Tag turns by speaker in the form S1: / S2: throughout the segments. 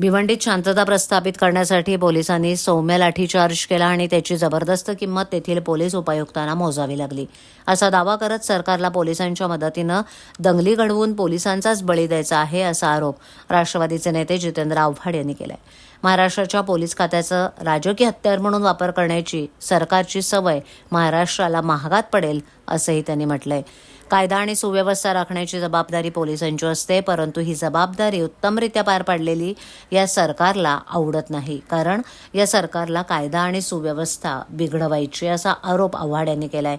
S1: भिवंडीत शांतता प्रस्थापित करण्यासाठी पोलिसांनी सौम्य लाठीचार्ज केला आणि त्याची जबरदस्त किंमत तेथील पोलीस उपायुक्तांना मोजावी लागली. असा दावा करत सरकारला पोलिसांच्या मदतीनं दंगली घडवून पोलिसांचाच बळी द्यायचा आहे असा आरोप राष्ट्रवादीचे नेते जितेंद्र आव्हाड यांनी केलाय. महाराष्ट्राच्या पोलीस खात्याचं राजकीय हत्यार म्हणून वापर करण्याची सरकारची सवय महाराष्ट्राला महागात पडेल असंही त्यांनी म्हटलंय. कायदा आणि सुव्यवस्था राखण्याची जबाबदारी पोलिसांची असते परंतु ही जबाबदारी उत्तमरित्या पार पाडलेली या सरकारला आवडत नाही. कारण या सरकारला कायदा आणि सुव्यवस्था बिघडवायची असा आरोप आव्हाड यांनी केलाय.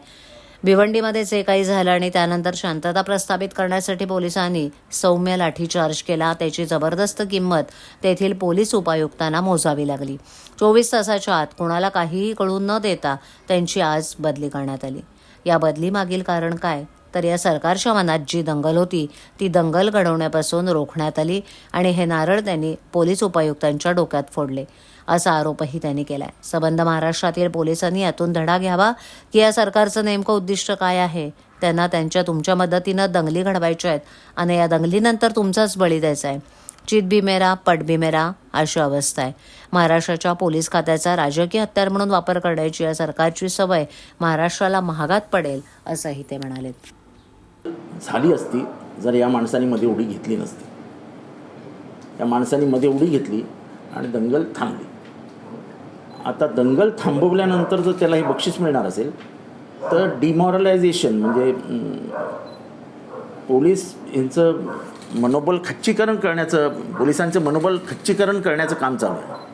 S1: भिवंडीमध्ये जे काही झालं आणि त्यानंतर शांतता प्रस्थापित करण्यासाठी पोलिसांनी सौम्य लाठीचार्ज केला त्याची जबरदस्त किंमत तेथील पोलीस उपायुक्तांना मोजावी लागली. चोवीस तासाच्या आत कुणाला काहीही कळून न देता त्यांची आज बदली करण्यात आली. या बदलीमागील कारण काय? तर या सरकारच्या मनात जी दंगल होती ती दंगल घडवण्यापासून रोखण्यात आली आणि हे नारळ त्यांनी पोलीस उपायुक्तांच्या डोक्यात फोडले. असा आरोपही त्यांनी केलाय. संबंध महाराष्ट्रातील पोलिसांनी यातून धडा घ्यावा की या सरकारचं नेमकं उद्दिष्ट काय आहे? त्यांना त्यांच्या तुमच्या मदतीनं दंगली घडवायच्या आहेत आणि या दंगलीनंतर तुमचाच बळी द्यायचा आहे. चित भी मेरा पट भी मेरा अशी अवस्था आहे. महाराष्ट्राच्या पोलीस खात्याचा राजकीय हत्यार म्हणून वापर करण्याची या सरकारची सवय महाराष्ट्राला महागात पडेल असंही ते म्हणाले
S2: झाली असती जर या माणसाने मध्ये उडी घेतली नसती. या माणसाने मध्ये उडी घेतली आणि दंगल थांबली. आता दंगल थांबवल्यानंतर जर त्याला हे बक्षीस मिळणार असेल तर डिमॉरलायझेशन म्हणजे पोलीस यांचं मनोबल खच्चीकरण करण्याचं पोलिसांचं मनोबल खच्चीकरण करण्याचं काम चालू आहे.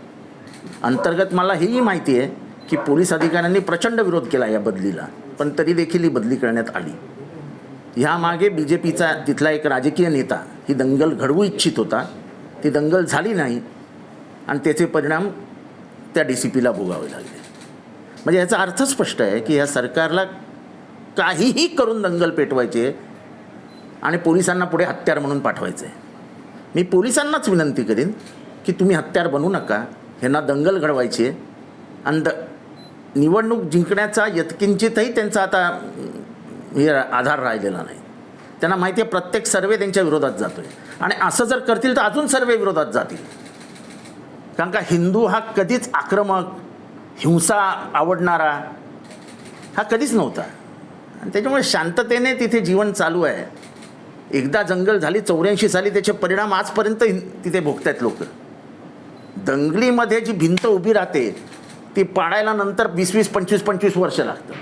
S2: अंतर्गत मला हेही माहिती आहे की पोलीस अधिकाऱ्यांनी प्रचंड विरोध केला या बदलीला पण तरी देखील ही बदली करण्यात आली. ह्यामागे बी जे पीचा तिथला एक राजकीय नेता ही दंगल घडवू इच्छित होता. ती दंगल झाली नाही आणि त्याचे परिणाम त्या डी सी पीला भोगावे लागले. म्हणजे याचा अर्थ स्पष्ट आहे की ह्या सरकारला काहीही करून दंगल पेटवायची आणि पोलिसांना पुढे हत्यार म्हणून पाठवायचं. आहे मी पोलिसांनाच विनंती करीन की तुम्ही हत्यार बनू नका. ह्यांना दंगल घडवायची. आहे आणि द निवडणूक जिंकण्याचा यत्किंचितही त्यांचा आता हे आधार राहिलेला नाही. त्यांना माहिती आहे प्रत्येक सर्वे त्यांच्या विरोधात जातो आहे आणि असं जर करतील तर अजून सर्वे विरोधात जातील. कारण का हिंदू हा कधीच आक्रमक हिंसा आवडणारा हा कधीच नव्हता. आणि त्याच्यामुळे शांततेने तिथे जीवन चालू आहे. एकदा जंगल झाली चौऱ्याऐंशी साली त्याचे परिणाम आजपर्यंत तिथे भोगत आहेत लोक. दंगलीमध्ये जी भिंत उभी राहते ती पाडायला नंतर वीस वीस पंचवीस पंचवीस वर्ष लागतं